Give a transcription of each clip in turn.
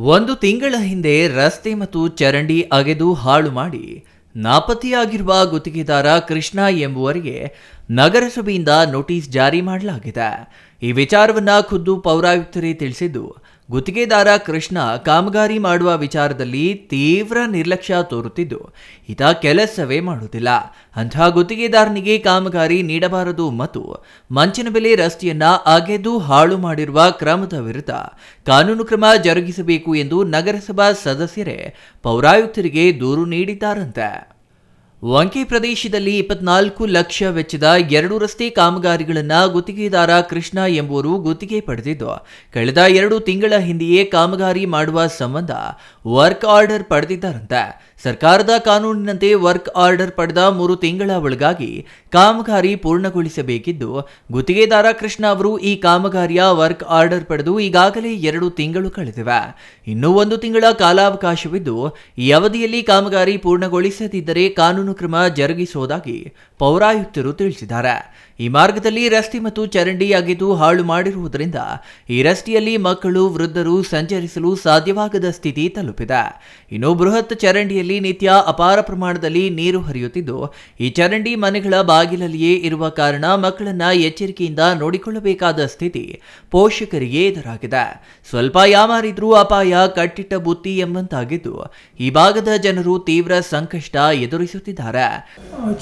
ಒಂದು ತಿಂಗಳ ಹಿಂದೆ ರಸ್ತೆ ಮತ್ತು ಚರಂಡಿ ಅಗೆದು ಹಾಳು ಮಾಡಿ ನಾಪತ್ತೆಯಾಗಿರುವ ಗುತ್ತಿಗೆದಾರ ಕೃಷ್ಣ ಎಂಬುವರಿಗೆ ನಗರಸಭೆಯಿಂದ ನೋಟಿಸ್ ಜಾರಿ ಮಾಡಲಾಗಿದೆ. ಈ ವಿಚಾರವನ್ನ ಖುದ್ದು ಪೌರಾಯುಕ್ತರೇ ತಿಳಿಸಿದ್ದು ಗುತ್ತಿಗೆದಾರ ಕೃಷ್ಣ ಕಾಮಗಾರಿ ಮಾಡುವ ವಿಚಾರದಲ್ಲಿ ತೀವ್ರ ನಿರ್ಲಕ್ಷ್ಯ ತೋರುತ್ತಿದ್ದು ಈತ ಕೆಲಸವೇ ಮಾಡುತ್ತಿಲ್ಲ ಅಂತಹ ಗುತ್ತಿಗೆದಾರನಿಗೆ ಕಾಮಗಾರಿ ನೀಡಬಾರದು ಮತ್ತು ಮಂಚಿನ ಬೆಲೆ ರಸ್ತೆಯನ್ನ ಅಗೆದು ಹಾಳು ಮಾಡಿರುವ ಕ್ರಮದ ವಿರುದ್ಧ ಕಾನೂನು ಕ್ರಮ ಜರುಗಿಸಬೇಕು ಎಂದು ನಗರಸಭಾ ಸದಸ್ಯರೇ ಪೌರಾಯುಕ್ತರಿಗೆ ದೂರು ನೀಡಿದ್ದಾರಂತೆ. ವಂಕೆ ಪ್ರದೇಶದಲ್ಲಿ ಇಪ್ಪತ್ನಾಲ್ಕು ಲಕ್ಷ ವೆಚ್ಚದ ಎರಡು ರಸ್ತೆ ಕಾಮಗಾರಿಗಳನ್ನು ಗುತ್ತಿಗೆದಾರ ಕೃಷ್ಣ ಎಂಬುವರು ಗುತ್ತಿಗೆ ಪಡೆದಿದ್ದು, ಕಳೆದ ಎರಡು ತಿಂಗಳ ಹಿಂದೆಯೇ ಕಾಮಗಾರಿ ಮಾಡುವ ಸಂಬಂಧ ವರ್ಕ್ ಆರ್ಡರ್ ಪಡೆದಿದ್ದಾರಂತೆ. ಸರ್ಕಾರದ ಕಾನೂನಿನಂತೆ ವರ್ಕ್ ಆರ್ಡರ್ ಪಡೆದ ಮೂರು ತಿಂಗಳ ಒಳಗಾಗಿ ಕಾಮಗಾರಿ ಪೂರ್ಣಗೊಳಿಸಬೇಕಿದ್ದು, ಗುತ್ತಿಗೆದಾರ ಕೃಷ್ಣ ಅವರು ಈ ಕಾಮಗಾರಿಯ ವರ್ಕ್ ಆರ್ಡರ್ ಪಡೆದು ಈಗಾಗಲೇ ಎರಡು ತಿಂಗಳು ಕಳೆದಿವೆ. ಇನ್ನೂ ಒಂದು ತಿಂಗಳ ಕಾಲಾವಕಾಶವಿದ್ದು, ಈ ಅವಧಿಯಲ್ಲಿ ಕಾಮಗಾರಿ ಪೂರ್ಣಗೊಳಿಸದಿದ್ದರೆ ಕಾನೂನು ಕ್ರಮ ಜರುಗಿಸುವುದಾಗಿ ಪೌರಾಯುಕ್ತರು ತಿಳಿಸಿದ್ದಾರೆ. ಈ ಮಾರ್ಗದಲ್ಲಿ ರಸ್ತೆ ಮತ್ತು ಚರಂಡಿ ಅಗೆದು ಹಾಳು ಮಾಡಿರುವುದರಿಂದ ಈ ರಸ್ತೆಯಲ್ಲಿ ಮಕ್ಕಳು, ವೃದ್ಧರು ಸಂಚರಿಸಲು ಸಾಧ್ಯವಾಗದ ಸ್ಥಿತಿ ತಲುಪಿದೆ. ಇನ್ನು ಬೃಹತ್ ಚರಂಡಿಯಲ್ಲಿ ನಿತ್ಯ ಅಪಾರ ಪ್ರಮಾಣದಲ್ಲಿ ನೀರು ಹರಿಯುತ್ತಿದ್ದು, ಈ ಚರಂಡಿ ಮನೆಗಳ ಬಾಗಿಲಲ್ಲಿಯೇ ಇರುವ ಕಾರಣ ಮಕ್ಕಳನ್ನ ಎಚ್ಚರಿಕೆಯಿಂದ ನೋಡಿಕೊಳ್ಳಬೇಕಾದ ಸ್ಥಿತಿ ಪೋಷಕರಿಗೆ ಎದುರಾಗಿದೆ. ಸ್ವಲ್ಪ ಯಾಮಾರಿದ್ರೂ ಅಪಾಯ, ಕಟ್ಟಿಟ್ಟ ಬುತ್ತಿ ಎಂಬಂತಾಗಿದ್ದು, ಈ ಭಾಗದ ಜನರು ತೀವ್ರ ಸಂಕಷ್ಟ ಎದುರಿಸುತ್ತಿದ್ದಾರೆ.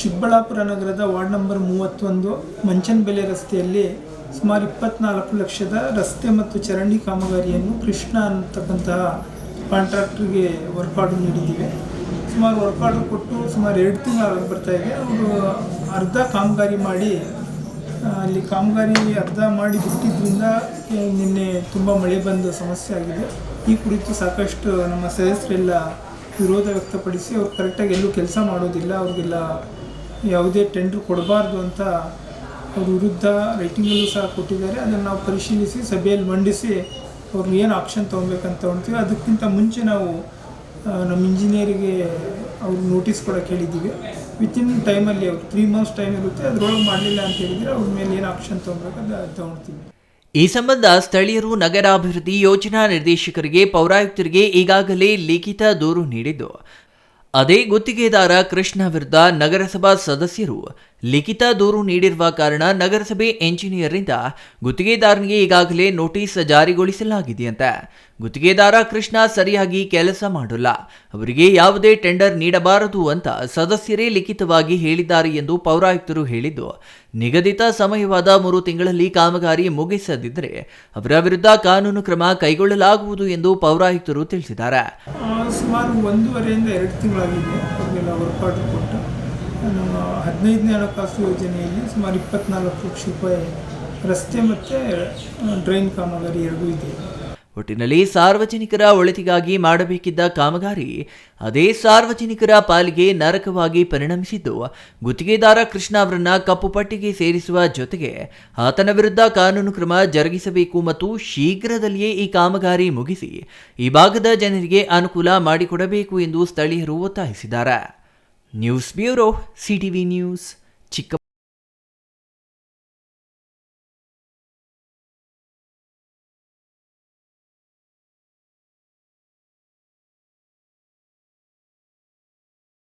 ಚಿಕ್ಕಬಳ್ಳಾಪುರ ನಗರದ ವಾರ್ಡ್ ನಂಬರ್ ಮೂವತ್ತೊಂದು ಮಂಚನಬೆಲೆ ರಸ್ತೆಯಲ್ಲಿ ಸುಮಾರು ಇಪ್ಪತ್ನಾಲ್ಕು ಲಕ್ಷದ ರಸ್ತೆ ಮತ್ತು ಚರಂಡಿ ಕಾಮಗಾರಿಯನ್ನು ಕೃಷ್ಣ ಅಂತಕ್ಕಂತಹ ಕಾಂಟ್ರಾಕ್ಟ್ರಿಗೆ ಹೊರಪಾಡು ನೀಡಿದ್ದೀವಿ. ಸುಮಾರು ವರ್ಕ್ ಆರ್ಡರ್ ಕೊಟ್ಟು ಸುಮಾರು ಎರಡು ತಿಂಗಳು ಬರ್ತಾ ಇದೆ. ಅವರು ಅರ್ಧ ಕಾಮಗಾರಿ ಮಾಡಿ ಅಲ್ಲಿ ಕಾಮಗಾರಿ ಅರ್ಧ ಮಾಡಿ ಬಿಟ್ಟಿದ್ದರಿಂದ ನಿನ್ನೆ ತುಂಬ ಮಳೆ ಬಂದ ಸಮಸ್ಯೆ ಆಗಿದೆ. ಈ ಕುರಿತು ಸಾಕಷ್ಟು ನಮ್ಮ ಸದಸ್ಯರೆಲ್ಲ ವಿರೋಧ ವ್ಯಕ್ತಪಡಿಸಿ ಅವ್ರು ಕರೆಕ್ಟಾಗಿ ಎಲ್ಲೂ ಕೆಲಸ ಮಾಡೋದಿಲ್ಲ, ಅವ್ರಿಗೆಲ್ಲ ಯಾವುದೇ ಟೆಂಡ್ರ್ ಕೊಡಬಾರ್ದು ಅಂತ ಅವ್ರ ವಿರುದ್ಧ ರೈಟಿಂಗಲ್ಲೂ ಸಹ ಕೊಟ್ಟಿದ್ದಾರೆ. ಅದನ್ನು ನಾವು ಪರಿಶೀಲಿಸಿ, ಸಭೆಯಲ್ಲಿ ಮಂಡಿಸಿ ಅವ್ರನ್ನ ಏನು ಆಕ್ಷನ್ ತೊಗೊಬೇಕಂತ ಹೊಂತೀವಿ ಅದಕ್ಕಿಂತ ಮುಂಚೆ ನಾವು ನಮ್ಮ ಇಂಜಿನಿಯರಿಗೆ ಅವ್ರು ನೋಟಿಸ್ ಕೊಡೋಕೆ ಹೇಳಿದ್ದೀವಿ ವಿತಿನ್ ಟೈಮಲ್ಲಿ ಅವ್ರು ತ್ರೀ ಮಂತ್ಸ್ ಟೈಮ್ ಇರುತ್ತೆ, ಅದರೊಳಗೆ ಮಾಡಲಿಲ್ಲ ಅಂತ ಹೇಳಿದರೆ ಅವ್ರ ಮೇಲೆ ಏನು ಆಕ್ಷನ್ ತೊಗೊಬೇಕು ತೊಗೊಳ್ತೀವಿ ಈ ಸಂಬಂಧ ಸ್ಥಳೀಯರು, ನಗರಾಭಿವೃದ್ಧಿ, ಯೋಜನಾ ನಿರ್ದೇಶಕರಿಗೆ, ಪೌರಾಯುಕ್ತರಿಗೆ ಈಗಾಗಲೇ ಲಿಖಿತ ದೂರು ನೀಡಿದ್ದು. ಅದೇ ಗುತ್ತಿಗೆದಾರ ಕೃಷ್ಣ ವಿರುದ್ಧ ನಗರಸಭಾ ಸದಸ್ಯರು ಲಿಖಿತ ದೂರು ನೀಡಿರುವ ಕಾರಣ ನಗರಸಭೆ ಎಂಜಿನಿಯರ್ನಿಂದ ಗುತ್ತಿಗೆದಾರನಿಗೆ ಈಗಾಗಲೇ ನೋಟಿಸ್ ಜಾರಿಗೊಳಿಸಲಾಗಿದೆಯಂತೆ. ಗುತ್ತಿಗೆದಾರ ಕೃಷ್ಣ ಸರಿಯಾಗಿ ಕೆಲಸ ಮಾಡಲ್ಲ. ಅವರಿಗೆ ಯಾವುದೇ ಟೆಂಡರ್ ನೀಡಬಾರದು ಅಂತ ಸದಸ್ಯರೇ ಲಿಖಿತವಾಗಿ ಹೇಳಿದ್ದಾರೆ ಎಂದು ಪೌರಾಯುಕ್ತರು ಹೇಳಿದ್ದು. ನಿಗದಿತ ಸಮಯವಾದ ಮೂರು ತಿಂಗಳಲ್ಲಿ ಕಾಮಗಾರಿ ಮುಗಿಸದಿದ್ದರೆ ಅವರ ವಿರುದ್ಧ ಕಾನೂನು ಕ್ರಮ ಕೈಗೊಳ್ಳಲಾಗುವುದು ಎಂದು ಪೌರಾಯುಕ್ತರು ತಿಳಿಸಿದ್ದಾರೆ. ಸುಮಾರು ಒಂದೂವರೆಯಿಂದ ಎರಡು ತಿಂಗಳಾಗಿದೆ. ಕೊಟ್ಟು. ಹದಿನೈದನೇ ಹಣಕಾಸು ಯೋಜನೆಯಲ್ಲಿ ಸುಮಾರು ಇಪ್ಪತ್ನಾಲ್ಕು ಲಕ್ಷ ರೂಪಾಯಿ ರಸ್ತೆ ಮತ್ತು ಡ್ರೈನ್ ಕಾಮಗಾರಿ ಎರಡೂ ಇದೆ. ಒಟ್ಟಿನಲ್ಲಿ ಸಾರ್ವಜನಿಕರ ಒಳಿತಿಗಾಗಿ ಮಾಡಬೇಕಿದ್ದ ಕಾಮಗಾರಿ ಅದೇ ಸಾರ್ವಜನಿಕರ ಪಾಲಿಗೆ ನರಕವಾಗಿ ಪರಿಣಮಿಸಿದ್ದು, ಗುತ್ತಿಗೆದಾರ ಕೃಷ್ಣ ಅವರನ್ನ ಕಪ್ಪು ಪಟ್ಟಿಗೆ ಸೇರಿಸುವ ಜೊತೆಗೆ ಆತನ ವಿರುದ್ಧ ಕಾನೂನು ಕ್ರಮ ಜರುಗಿಸಬೇಕು ಮತ್ತು ಶೀಘ್ರದಲ್ಲಿಯೇ ಈ ಕಾಮಗಾರಿ ಮುಗಿಸಿ ಈ ಭಾಗದ ಜನರಿಗೆ ಅನುಕೂಲ ಮಾಡಿಕೊಡಬೇಕು ಎಂದು ಸ್ಥಳೀಯರು ಒತ್ತಾಯಿಸಿದ್ದಾರೆ. ನ್ಯೂಸ್ ಬ್ಯೂರೋ, ಸಿಟಿವಿ ನ್ಯೂಸ್, ಚಿಕ್ಕ